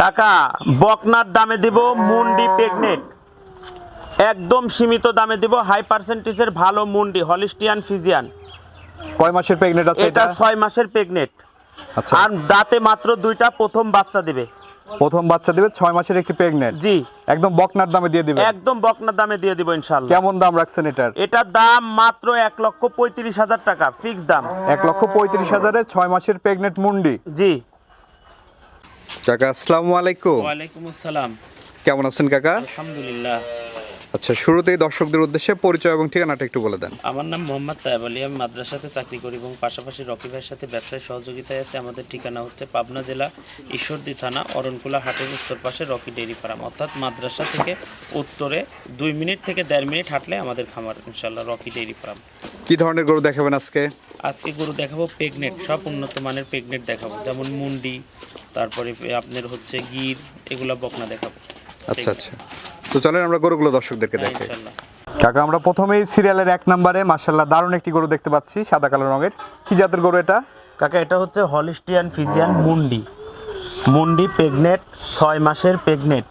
কাকা বকনার দামে দিব মুন্ডি প্রেগনেট একদম সীমিত দামে দিব হাই পার্সেন্টেজের ভালো মুন্ডি হলিস্টিয়ান ফিজিয়ান। কয় মাসের প্রেগনেন্ট আছে এটা ছয় মাসের প্রেগনেট আচ্ছা। আর দাঁতে মাত্র দুইটা প্রথম বাচ্চা দিবে। প্রথম বাচ্চা দিবে ছয় মাসের একটি প্রেগনেন্ট জি। একদম বকনার দামে দিয়ে দিবে? একদম বকনার দামে দিয়ে দিব ইনশাল্লাহ কেমন দাম রাখছেন এটার? এটার দাম মাত্র এক লক্ষ পঁয়ত্রিশ হাজার টাকা ফিক্স দাম। এক লক্ষ পঁয়ত্রিশ হাজারে ছয় মাসের প্রেগনেন্ট মুন্ডি? জি। কাকা আসসালামু আলাইকুম। ওয়ালাইকুম আসসালাম। কেমন আছেন কাকা? আলহামদুলিল্লাহ। আচ্ছা শুরুতেই দর্শকদের উদ্দেশ্যে পরিচয় এবং ঠিকানাটা একটু বলে দেন। আমার নাম মোহাম্মদ তায়েব আলী। আমি মাদ্রাসাতে চাকরি করি এবং পাশাপাশি রকি ভাইয়ের সাথে ব্যবসায় সহযোগিতায় আছে। আমাদের ঠিকানা হচ্ছে পাবনা জেলা ঈশ্বরদী থানা অরণকুলা হাটের উত্তর পাশে রকি ডেইরি ফার্ম। অর্থাৎ মাদ্রাসা থেকে উত্তরে দুই মিনিট থেকে দেড় মিনিট হাঁটলে আমাদের খামার ইনশাল্লাহ রকি ডেইরি ফার্ম। কি ধরনের গরু দেখাবেন আজকে? আজকে গরু দেখাবো পেগনেট সব উন্নত মানের পেগনেট দেখাবো। যেমন মুন্ডি তারপরে আপনার হচ্ছে গির এগুলা বকনা দেখাবো। আচ্ছা আচ্ছা। তো চলেন আমরা গরুগুলো দর্শকদেরকে দেখাই। কাকা আমরা প্রথমেই সিরিয়ালের এক নম্বরে মার্শাল্লাহ দারুণ একটি গরু দেখতে পাচ্ছি সাদা কালো রঙের। কি জাতের গরু এটা? কাকা এটা হচ্ছে হলিস্টিয়ান ফিজিয়ান মুন্ডি। মুন্ডি প্রেগনেট ছয় মাসের প্রেগনেট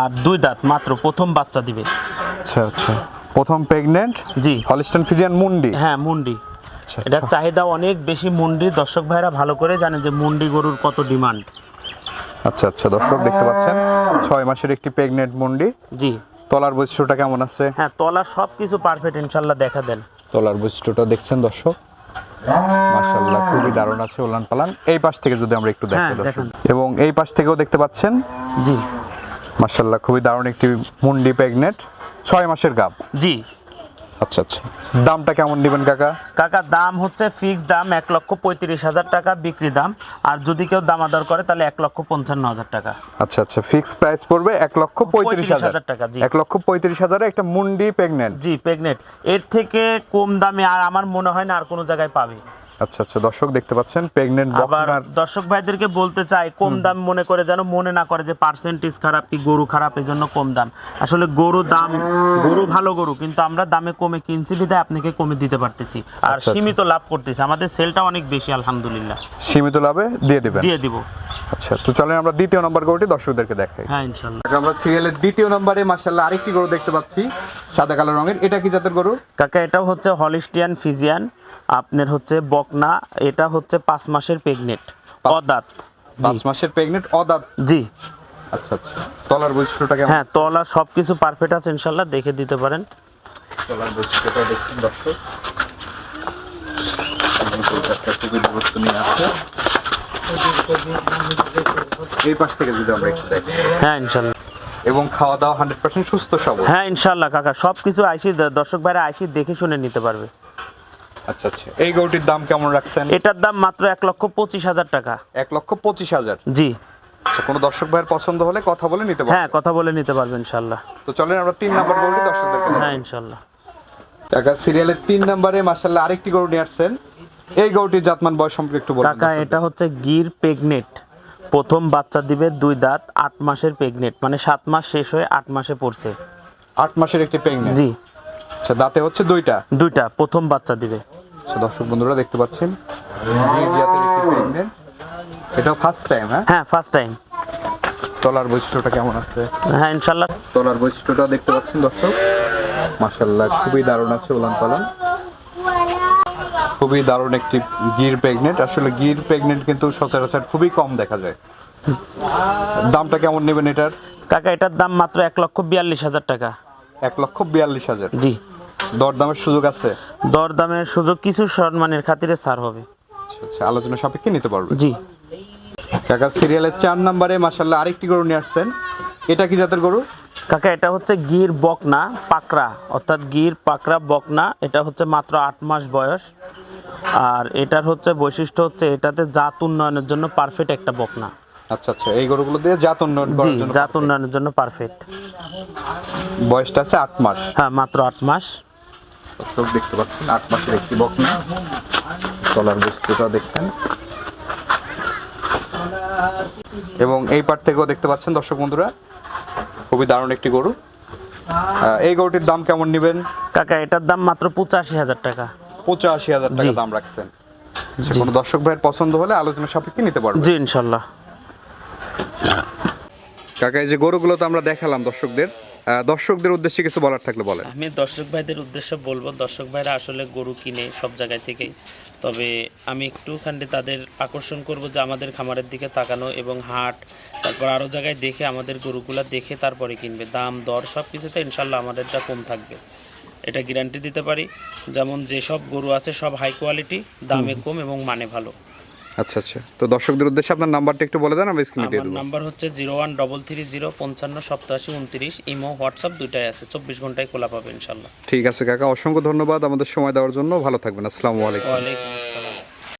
আর দুই দাঁত মাত্র প্রথম বাচ্চা দিবে। আচ্ছা আচ্ছা। প্রথম প্রেগনেন্ট? জি। হলিস্টন ফিজিয়ান মুন্ডি? হ্যাঁ মুন্ডি। আচ্ছা এটার চাহিদা অনেক বেশি মুন্ডি। দর্শক ভাইরা ভালো করে জানে যে মুন্ডি গরুর কত ডিমান্ড। আচ্ছা আচ্ছা দর্শক দেখতে পাচ্ছেন ছয় মাসের একটি প্রেগনেন্ট মুন্ডি। জি। তলার বৈশিষ্ট্যটা কেমন আছে? হ্যাঁ তলা সব কিছু পারফেক্ট ইনশাল্লাহ দেখা দেন। তলার বৈশিষ্ট্যটা দেখছেন দর্শক? মাশাল্লাহ খুবই দারুণ আছে উলান পালান। এই পাশ থেকে যদি আমরা একটু দেখি হ্যাঁ, দর্শক। এবং এই পাশ থেকেও দেখতে পাচ্ছেন? জি। মাশাল্লাহ খুবই দারুণ একটি মুন্ডি প্রেগনেন্ট ছয় মাসের গাব জি। আচ্ছা আচ্ছা। দামটা কেমন নেবেন কাকা? কাকা দাম হচ্ছে ফিক্স দাম এক লক্ষ পঁয়ত্রিশ হাজার টাকা বিক্রি দাম। আর যদি কেউ দামাদর করে তাহলে এক লক্ষ পঞ্চান্ন হাজার টাকা। আচ্ছা আচ্ছা। ফিক্স প্রাইস পড়বে এক লক্ষ পঁয়ত্রিশ হাজার। টাকা, জি। এক লক্ষ পঁয়ত্রিশ হাজারে একটা মুন্ডি প্রেগনেন্ট জি প্রেগনেন্ট এর থেকে কম দামে আর আমার মনে হয় না আর কোনো জায়গায় পাবে। আচ্ছা আচ্ছা দর্শক দেখতে পাচ্ছেন প্রেগনেন্ট আবার বকনার দর্শক ভাইদেরকে বলতে চাই কম দাম মনে করে যেন মনে না করে যে পার্সেন্টেজ খারাপ কি গরু খারাপ এই জন্য কম দাম। আসলে গরু দাম গরু ভালো গরু কিন্তু আমরা দামে কমে কিনছি বিধায় আপনাকে কমে দিতে পারতেছি। আর আচ্ছা, আচ্ছা। সীমিত লাভ করতেছি। আমাদের সেলটা অনেক বেশি আলহামদুলিল্লাহ। সীমিত লাভে দিয়ে দেবেন? দিয়ে দিব। আচ্ছা তো চলেন আমরা দ্বিতীয় নম্বর গরুটি দর্শকদেরকে দেখাই। হ্যাঁ ইনশাল্লাহ আমরা সিরিয়ালের দ্বিতীয় নম্বরে মার্শাল্লাহ আরেকটি গরু দেখতে পাচ্ছি সাদা কালো রঙের। এটা কি জাতের গরু? কাকা এটাও হচ্ছে হলিস্টিয়ান ফিজিয়ান। আপনার হচ্ছে বকনা এটা হচ্ছে পাঁচ মাসের প্রেগনেট অদাত। পাঁচ মাসের প্রেগনেন্ট অদাঁত? জি। আচ্ছা আচ্ছা। তলার বৈশিষ্ট্যটা কেমন? হ্যাঁ তলা সব কিছু পারফেক্ট আছে ইনশাল্লাহ দেখে দিতে পারেন। তলার বৈশিষ্ট্যটা দেখছেন দর্শক। এবং কলকাতার খুবই দূরত্ব নিয়ে আছে এই পাশ থেকে যদি আমরা একটু দেখি। হ্যাঁ ইনশাল্লাহ এবং খাওয়া দাওয়া হান্ড্রেড পার্সেন্ট সুস্থ সবল। হ্যাঁ ইনশাল্লাহ কাকা সব কিছু আইসি দর্শক ভাইরা আইসি দেখে শুনে নিতে পারবে। আচ্ছা আচ্ছা। এই গরুটির দাম কেমন রাখছেন? এটার দাম মাত্র এক লক্ষ পঁচিশ হাজার টাকা। এক লক্ষ পঁচিশ হাজার? জি। আচ্ছা, কোনো দর্শক ভাইয়ের পছন্দ হলে কথা বলে নিতে হ্যাঁ কথা বলে নিতে পারবে ইনশাল্লাহ। তো চলেন আমরা তিন নম্বর গরুটি দর্শকদেরকে দেখাই। হ্যাঁ ইনশাল্লাহ। কাকা সিরিয়ালের তিন নম্বরে মাসাল্লাহ আরেকটি গরু নিয়ে আসছেন। এই গরুটির জাতমান বয়স সম্পর্কে একটু বলুন কাকা এটা হচ্ছে গির প্রেগনেট প্রথম বাচ্চা দিবে দুই দাঁত আট মাসের প্রেগনেট মানে সাত মাস শেষ হয়ে আট মাসে পড়ছে। আট মাসের একটি প্রেগনেন্ট জি। আচ্ছা দাঁতে হচ্ছে দুইটা? দুইটা প্রথম বাচ্চা দিবে। দর্শক বন্ধুরা দেখতে পাচ্ছেন গির জাতের একটি প্রেগনেন্ট এটাও ফার্স্ট টাইম হ্যাঁ? হ্যাঁ ফার্স্ট টাইম তলার বৈশিষ্ট্যটা কেমন আছে? হ্যাঁ ইনশাল্লাহ। তলার বৈশিষ্ট্যটা দেখতে পাচ্ছেন দর্শক? মাশাল্লাহ খুবই দারুণ আছে উলান পালান। খুবই দারুণ একটি গির প্রেগনেন্ট আসলে গির প্রেগনেন্ট কিন্তু সচরাচর খুবই কম দেখা যায়। দামটা কেমন নেবেন এটার? কাকা এটার দাম মাত্র এক লক্ষ বিয়াল্লিশ হাজার টাকা। এক লক্ষ বিয়াল্লিশ হাজার। জি। দরদামের সুযোগ আছে? দরদামের সুযোগ কিছু সম্মানের খাতিরে ছাড় হবে। আচ্ছা আলোচনা সাপেক্ষে নিতে পারবে। জি। কাকা সিরিয়ালের চার নম্বরে মাশাল্লাহ আরেকটি গরু নিয়ে আসছেন। এটা কি জাতের গরু? কাকা এটা হচ্ছে গির বকনা পাকড়া। অর্থাৎ গির পাকড়া বকনা এটা হচ্ছে মাত্র আট মাস বয়স। আর এটার হচ্ছে বৈশিষ্ট্য হচ্ছে এটাতে জাত উন্নয়নের জন্য পারফেক্ট একটা বকনা। আচ্ছা আচ্ছা এই গরুগুলো দিয়ে জাত উন্নয়ন জি করার জন্য জাত উন্নয়নের জন্য পারফেক্ট বয়সটা আছে আট মাস। হ্যাঁ মাত্র আট মাস। দর্শক দেখতে পাচ্ছেন আট মাসের একটি বকনা। তলার বস্তুটা দেখছেন এবং এই পার থেকেও দেখতে পাচ্ছেন দর্শক বন্ধুরা খুবই দারুণ একটি গরু। এই গরুটির দাম কেমন নেবেন? কাকা এটার দাম মাত্র পঁচাশি হাজার টাকা। পঁচাশি হাজার টাকা দাম রাখছেন। কোনো দর্শক ভাইয়ের পছন্দ হলে আলোচনা সাপেক্ষে নিতে পারবেন। জি ইনশাল্লাহ। কাকা এই যে গরুগুলো তো আমরা দেখালাম দর্শকদের। দর্শকদের উদ্দেশ্যে কিছু বলার থাকলে বলেন। আমি দর্শক ভাইদের উদ্দেশ্যে বলব দর্শক ভাইরা আসলে গরু কিনে সব জায়গায় থেকেই। তবে আমি একটুখানি তাদের আকর্ষণ করব যে আমাদের খামারের দিকে তাকানো এবং হাট তারপর আরও জায়গায় দেখে আমাদের গরুগুলা দেখে তারপরে কিনবে। দাম দর সব কিছুতে ইনশাল্লাহ আমাদেরটা কম থাকবে। এটা গ্যারান্টি দিতে পারি। যেমন যেসব গরু আছে সব হাই কোয়ালিটি দামে কম এবং মানে ভালো। আচ্ছা আচ্ছা। তো দর্শকদের উদ্দেশ্যে আপনার নাম্বারটা একটু বলে দেন আমি স্ক্রিনে দিয়ে দেবো। নাম্বার হচ্ছে zero one double three zero পঞ্চান্ন সপ্তাশি উনত্রিশ ইমো হোয়াটসঅ্যাপ দুইটাই আছে চব্বিশ ঘন্টায় খোলা পাবে ইনশাল্লাহ। ঠিক আছে কাকা অসংখ্য ধন্যবাদ আমাদের সময় দেওয়ার জন্য ভালো থাকবেন আসসালামু আলাইকুম। ওয়ালাইকুম আসসালাম।